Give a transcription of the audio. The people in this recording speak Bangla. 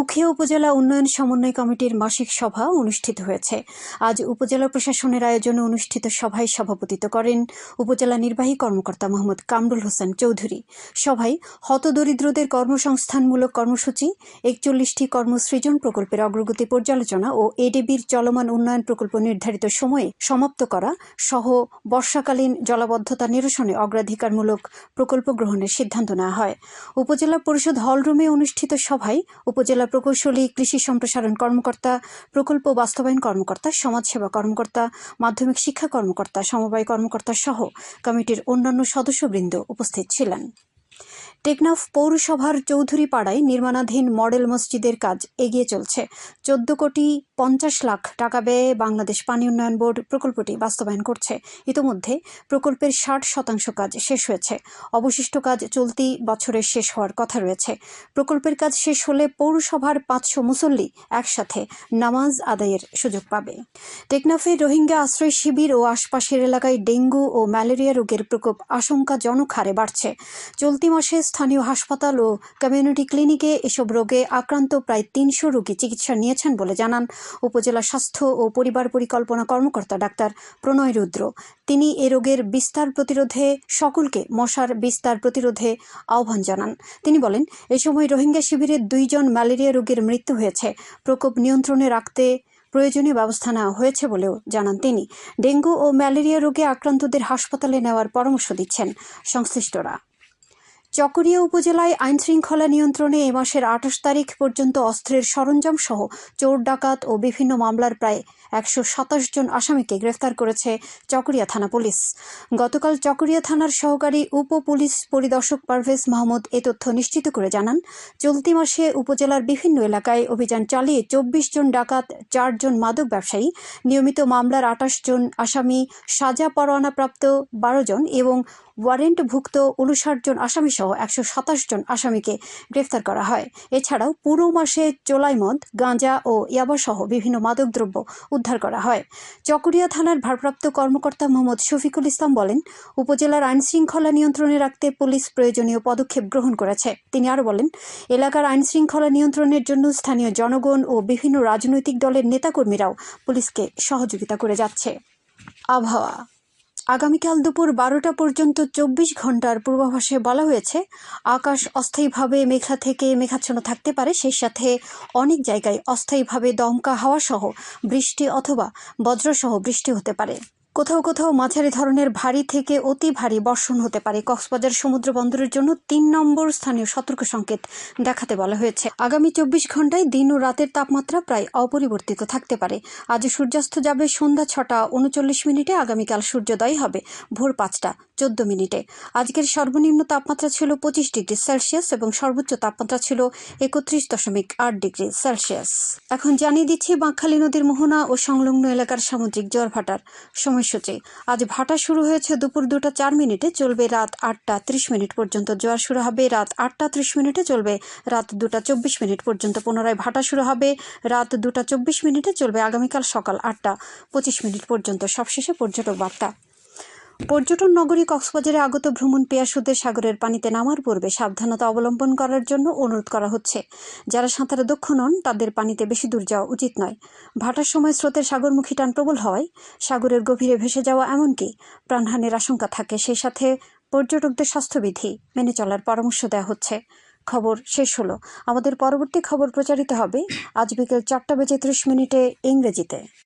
উখিয়া উপজেলা উন্নয়ন সমন্বয় কমিটির মাসিক সভা অনুষ্ঠিত হয়েছে। আজ উপজেলা প্রশাসনের আয়োজনে অনুষ্ঠিত সভায় সভাপতিত্ব করেন উপজেলা নির্বাহী কর্মকর্তা মোহাম্মদ কামরুল হোসেন চৌধুরী। সভায় হতদরিদ্রদের কর্মসংস্থানমূলক কর্মসূচি, একচল্লিশটি কর্মসৃজন প্রকল্পের অগ্রগতি পর্যালোচনা ও এডিবির চলমান উন্নয়ন প্রকল্প নির্ধারিত সময়ে সমাপ্ত করা সহ বর্ষাকালীন জলাবদ্ধতা নিরসনে অগ্রাধিকারমূলক প্রকল্প গ্রহণের সিদ্ধান্ত নেওয়া হয়। উপজেলা পরিষদ হলরুমে অনুষ্ঠিত সভায় উপজেলা প্রকৌশলী, কৃষি সম্প্রসারণ কর্মকর্তা, প্রকল্প বাস্তবায়ন কর্মকর্তা, সমাজসেবা কর্মকর্তা, মাধ্যমিক শিক্ষা কর্মকর্তা, সমবায় কর্মকর্তা সহ কমিটির অন্যান্য সদস্যবৃন্দ উপস্থিত ছিলেন। টেকনাফ পৌরসভার চৌধুরী পাড়ায় নির্মাণাধীন মডেল মসজিদের কাজ এগিয়ে চলছে। চোদ্দ কোটি পঞ্চাশ লাখ টাকা ব্যয়ে বাংলাদেশ পানি উন্নয়ন বোর্ড প্রকল্পটি বাস্তবায়ন করছে। ইতোমধ্যে প্রকল্পের ষাট শতাংশ কাজ শেষ হয়েছে। অবশিষ্ট কাজ চলতি বছরের শেষ হওয়ার কথা রয়েছে। প্রকল্পের কাজ শেষ হলে পৌরসভার পাঁচশো মুসল্লি একসাথে নামাজ আদায়ের সুযোগ পাবে। টেকনাফে রোহিঙ্গা আশ্রয় শিবির ও আশপাশের এলাকায় ডেঙ্গু ও ম্যালেরিয়া রোগের প্রকোপ আশঙ্কাজনক হারে বাড়ছে। চলতি মাসে স্থানীয় হাসপাতাল ও কমিউনিটি ক্লিনিকে এসব রোগে আক্রান্ত প্রায় তিনশো রোগী চিকিৎসা নিয়েছেন বলে জানান উপজেলা স্বাস্থ্য ও পরিবার পরিকল্পনা কর্মকর্তা ডাক্তার প্রণয় রুদ্র। তিনি এ রোগের বিস্তার প্রতিরোধে সকলকে মশার বিস্তার প্রতিরোধে আহ্বান জানান। তিনি বলেন, এ সময় রোহিঙ্গা শিবিরে দুইজন ম্যালেরিয়া রোগীর মৃত্যু হয়েছে। প্রকোপ নিয়ন্ত্রণে রাখতে প্রয়োজনীয় ব্যবস্থা নেওয়া হয়েছে বলেও জানান তিনি। ডেঙ্গু ও ম্যালেরিয়া রোগে আক্রান্তদের হাসপাতালে নেওয়ার পরামর্শ দিচ্ছেন সংশ্লিষ্টরা। চকরিয়া উপজেলায় আইন শৃঙ্খলা নিয়ন্ত্রণে এ মাসের আঠাশ তারিখ পর্যন্ত অস্ত্রের সরঞ্জাম সহ চোর, ডাকাত ও বিভিন্ন মামলার প্রায় একশো সাতাশ জন আসামিকে গ্রেফতার করেছে চকরিয়া থানা পুলিশ। গতকাল চকরিয়া থানার সহকারী উপ পুলিশ পরিদর্শক পারভেজ মাহমুদ এ তথ্য নিশ্চিত করে জানান, চলতি মাসে উপজেলার বিভিন্ন এলাকায় অভিযান চালিয়ে চব্বিশ জন ডাকাত চারজন মাদক ব্যবসায়ী, নিয়মিত মামলার আঠাশ জন আসামি, সাজা পরোয়ানাপ্রাপ্ত বারো জন এবং ওয়ারেন্টভুক্ত উনষাট জন আসামি সহ একশো সাতাশ জন আসামিকে গ্রেফতার করা হয়। এছাড়াও পুরো মাসে চোলাই মদ গাঁজা ও ইয়াবাসহ বিভিন্ন মাদকদ্রব্য উদ্ধার করা হয়। চকরিয়া থানার ভারপ্রাপ্ত কর্মকর্তা মোহাম্মদ শফিকুল ইসলাম বলেন, উপজেলার আইন শৃঙ্খলা নিয়ন্ত্রণে রাখতে পুলিশ প্রয়োজনীয় পদক্ষেপ গ্রহণ করেছে। তিনি আরও বলেন, এলাকার আইন শৃঙ্খলা নিয়ন্ত্রণের জন্য স্থানীয় জনগণ ও বিভিন্ন রাজনৈতিক দলের নেতাকর্মীরাও পুলিশকে সহযোগিতা করে যাচ্ছে। আবহাওয়া। আগামীকাল দুপুর বারোটা পর্যন্ত চব্বিশ ঘণ্টার পূর্বাভাসে বলা হয়েছে, আকাশ অস্থায়ীভাবে মেঘলা থেকে মেঘাচ্ছন্ন থাকতে পারে, সেই সাথে অনেক জায়গায় অস্থায়ীভাবে দমকা হাওয়া সহ বৃষ্টি অথবা বজ্রসহ বৃষ্টি হতে পারে। কোথাও কোথাও মাঝারি ধরনের ভারী থেকে অতি ভারী বর্ষণ হতে পারে। কক্সবাজার সমুদ্র বন্দরের জন্য তিন নম্বর স্থানীয় সতর্ক সংকেত দেখাতে বলা হয়েছে। আগামী চব্বিশ ঘন্টায় দিন ও রাতের তাপমাত্রা প্রায় অপরিবর্তিত থাকতে পারে। আজ সূর্যাস্ত যাবে সন্ধ্যা ছটা উনচল্লিশ মিনিটে, আগামীকাল সূর্যোদয় হবে ভোর পাঁচটা চোদ্দ মিনিটে। আজকের সর্বনিম্ন তাপমাত্রা ছিল পঁচিশ ডিগ্রি সেলসিয়াস এবং সর্বোচ্চ তাপমাত্রা ছিল একত্রিশ দশমিক আট ডিগ্রি সেলসিয়াস। এখন জানিয়ে দিচ্ছি বাঁকখালী নদীর মোহনা ও সংলগ্ন এলাকার সামুদ্রিক জোয়ার ভাটার সময়সূচি আজ ভাটা শুরু হয়েছে দুপুর দুটা চার মিনিটে, চলবে রাত আটটা ত্রিশ মিনিট পর্যন্ত। জোয়ার শুরু হবে রাত আটটা ত্রিশ মিনিটে, চলবে রাত দুটা চব্বিশ মিনিট পর্যন্ত। পুনরায় ভাটা শুরু হবে রাত দুটা চব্বিশ মিনিটে, চলবে আগামীকাল সকাল আটটা পঁচিশ মিনিট পর্যন্ত। সবশেষে পর্যটক বার্তা। পর্যটন নগরী কক্সবাজারে আগত ভ্রমণ পেয়াসুদের সাগরের পানিতে নামার পূর্বে সাবধানতা অবলম্বন করার জন্য অনুরোধ করা হচ্ছে। যারা সাঁতারে দক্ষ নন, তাদের পানিতে বেশি দূর যাওয়া উচিত নয়। ভাটার সময় স্রোতের সাগরমুখী টান প্রবল হওয়ায় সাগরের গভীরে ভেসে যাওয়া এমনকি প্রাণহানির আশঙ্কা থাকে। সেই সাথে পর্যটকদের স্বাস্থ্যবিধি মেনে চলার পরামর্শ দেওয়া হচ্ছে। খবর শেষ হলো। আমাদের পরবর্তী খবর প্রচারিত হবে আজ বিকেল চারটা বেজে ত্রিশ মিনিটে ইংরেজিতে।